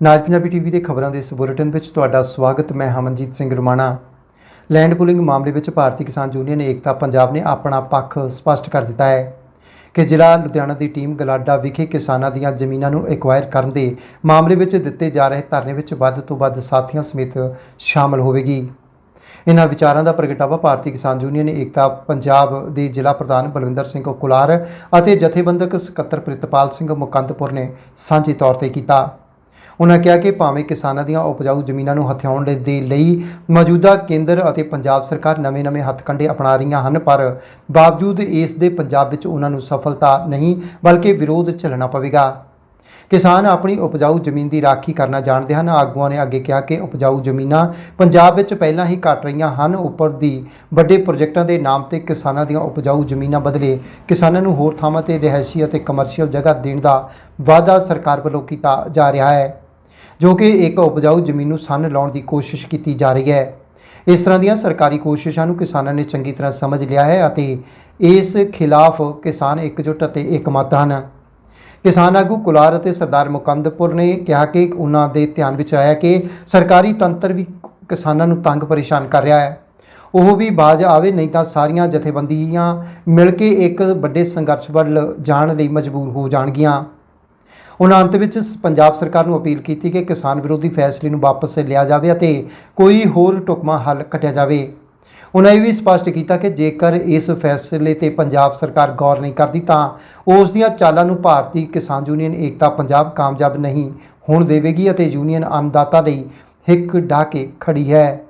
ਨਾਜ Punjabi TV ਦੇ ਖਬਰਾਂ ਦੇ ਇਸ ਬੁਲੇਟਿਨ ਵਿੱਚ ਤੁਹਾਡਾ ਸਵਾਗਤ, ਮੈਂ ਹਮਨਜੀਤ ਸਿੰਘ ਰਮਾਣਾ। ਲੈਂਡ ਪੂਲਿੰਗ ਮਾਮਲੇ ਵਿੱਚ ਭਾਰਤੀ ਕਿਸਾਨ ਯੂਨੀਅਨ ਏਕਤਾ ਪੰਜਾਬ ਨੇ ਆਪਣਾ ਪੱਖ ਸਪਸ਼ਟ ਕਰ ਦਿੱਤਾ ਹੈ ਕਿ ਜ਼ਿਲ੍ਹਾ ਲੁਧਿਆਣਾ ਦੀ ਟੀਮ ਗਲਾਡਾ ਵਿਖੇ ਕਿਸਾਨਾਂ ਦੀਆਂ ਜ਼ਮੀਨਾਂ ਨੂੰ ਐਕਵਾਇਰ ਕਰਨ ਦੇ ਮਾਮਲੇ ਵਿੱਚ ਦਿੱਤੇ ਜਾ ਰਹੇ ਧਰਨੇ ਵਿੱਚ ਵੱਧ ਤੋਂ ਵੱਧ ਸਾਥੀਆਂ ਸਮੇਤ ਸ਼ਾਮਲ ਹੋਵੇਗੀ। ਇਹਨਾਂ ਵਿਚਾਰਾਂ ਦਾ ਪ੍ਰਗਟਾਵਾ ਭਾਰਤੀ ਕਿਸਾਨ ਯੂਨੀਅਨ ਏਕਤਾ ਪੰਜਾਬ ਦੇ ਜ਼ਿਲ੍ਹਾ ਪ੍ਰਧਾਨ ਬਲਵਿੰਦਰ ਸਿੰਘ ਕੁਲਾਰ ਅਤੇ ਜਥੇਬੰਦਕ ਸਕੱਤਰ ਪ੍ਰਿਤਪਾਲ ਸਿੰਘ ਮੁਕੰਦਪੁਰ ਨੇ ਸਾਂਝੇ ਤੌਰ ਤੇ ਕੀਤਾ। ਉਹਨਾਂ ਕਿਹਾ ਕਿ ਭਾਵੇਂ ਕਿਸਾਨਾਂ ਦੀਆਂ ਉਪਜਾਊ ਜ਼ਮੀਨਾਂ ਨੂੰ ਹਥਿਆਉਣ ਦੇ- ਦੇ ਲਈ ਮੌਜੂਦਾ ਕੇਂਦਰ ਅਤੇ ਪੰਜਾਬ ਸਰਕਾਰ ਨਵੇਂ-ਨਵੇਂ ਹੱਥਕੰਡੇ ਅਪਣਾ ਰਹੀਆਂ ਹਨ, ਪਰ ਬਾਵਜੂਦ ਇਸ ਦੇ ਪੰਜਾਬ ਵਿੱਚ ਉਹਨਾਂ ਨੂੰ ਸਫਲਤਾ ਨਹੀਂ, ਬਲਕਿ ਵਿਰੋਧ ਝੱਲਣਾ ਪਵੇਗਾ। ਕਿਸਾਨ ਆਪਣੀ ਉਪਜਾਊ ਜ਼ਮੀਨ ਦੀ ਰਾਖੀ ਕਰਨਾ ਜਾਣਦੇ ਹਨ। ਆਗੂਆਂ ਨੇ ਅੱਗੇ ਕਿਹਾ ਕਿ ਉਪਜਾਊ ਜ਼ਮੀਨਾਂ ਪੰਜਾਬ ਵਿੱਚ ਪਹਿਲਾਂ ਹੀ ਘਟ ਰਹੀਆਂ ਹਨ। ਉੱਪਰ ਦੀ ਵੱਡੇ ਪ੍ਰੋਜੈਕਟਾਂ ਦੇ ਨਾਮ ਤੇ ਕਿਸਾਨਾਂ ਦੀਆਂ ਉਪਜਾਊ ਜ਼ਮੀਨਾਂ ਬਦਲੇ ਕਿਸਾਨਾਂ ਨੂੰ ਹੋਰ ਥਾਵਾਂ ਤੇ ਰਿਹਾਇਸ਼ੀ ਅਤੇ ਕਮਰਸ਼ੀਅਲ ਜਗ੍ਹਾ ਦੇਣ ਦਾ ਵਾਅਦਾ ਸਰਕਾਰ ਵੱਲੋਂ ਕੀਤਾ ਜਾ ਰਿਹਾ ਹੈ। ਜੋ ਕਿ ਇੱਕ ਉਪਜਾਊ ਜ਼ਮੀਨ ਨੂੰ ਸੰਨ ਲਾਉਣ ਦੀ ਕੋਸ਼ਿਸ਼ ਕੀਤੀ ਜਾ ਰਹੀ ਹੈ। ਇਸ ਤਰ੍ਹਾਂ ਦੀਆਂ ਸਰਕਾਰੀ ਕੋਸ਼ਿਸ਼ਾਂ ਨੂੰ ਕਿਸਾਨਾਂ ਨੇ ਚੰਗੀ ਤਰ੍ਹਾਂ ਸਮਝ ਲਿਆ ਹੈ ਅਤੇ ਇਸ ਖਿਲਾਫ ਕਿਸਾਨ ਇਕਜੁੱਟ ਅਤੇ ਇਕਮਤ ਹਨ। ਕਿਸਾਨ ਆਗੂ ਕੁਲਾਰ ਅਤੇ ਸਰਦਾਰ ਮੁਕੰਦਪੁਰ ਨੇ ਕਿਹਾ ਕਿ ਉਹਨਾਂ ਦੇ ਧਿਆਨ ਵਿੱਚ ਆਇਆ ਕਿ ਸਰਕਾਰੀ ਤੰਤਰ ਵੀ ਕਿਸਾਨਾਂ ਨੂੰ ਤੰਗ ਪਰੇਸ਼ਾਨ ਕਰ ਰਿਹਾ ਹੈ। ਉਹ ਵੀ ਬਾਜ ਆਵੇ ਨਹੀਂ ਤਾਂ ਸਾਰੀਆਂ ਜਥੇਬੰਦੀਆਂ ਮਿਲ ਕੇ ਇੱਕ ਵੱਡੇ ਸੰਘਰਸ਼ ਵੱਲ ਜਾਣ ਲਈ ਮਜਬੂਰ ਹੋ ਜਾਣਗੀਆਂ। ਉਹਨਾਂ ਅੰਤ ਵਿੱਚ ਸ- ਪੰਜਾਬ ਸਰਕਾਰ ਨੂੰ ਅਪੀਲ ਕੀਤੀ ਕਿ ਕਿਸਾਨ ਵਿਰੋਧੀ ਫੈਸਲੇ ਨੂੰ ਵਾਪਸ ਲਿਆ ਜਾਵੇ ਅਤੇ ਕੋਈ ਹੋਰ ਟੁਕਮਾ ਹੱਲ ਕੱਢਿਆ ਜਾਵੇ। ਉਹਨਾਂ ਇਹ ਵੀ ਸਪਸ਼ਟ ਕੀਤਾ ਕਿ ਜੇਕਰ ਇਸ ਫੈਸਲੇ ਤੇ ਪੰਜਾਬ ਸਰਕਾਰ ਗੌਰ ਨਹੀਂ ਕਰਦੀ ਤਾਂ ਉਸ ਦੀਆਂ ਚਾਲਾਂ ਨੂੰ ਭਾਰਤੀ ਕਿਸਾਨ ਯੂਨੀਅਨ ਏਕਤਾ ਪੰਜਾਬ ਕਾਮਯਾਬ ਨਹੀਂ ਹੋਣ ਦੇਵੇਗੀ ਅਤੇ ਯੂਨੀਅਨ ਅੰਨਦਾਤਾ ਲਈ ਹਿੱਕ ਢਾਹ ਕੇ ਖੜੀ ਹੈ।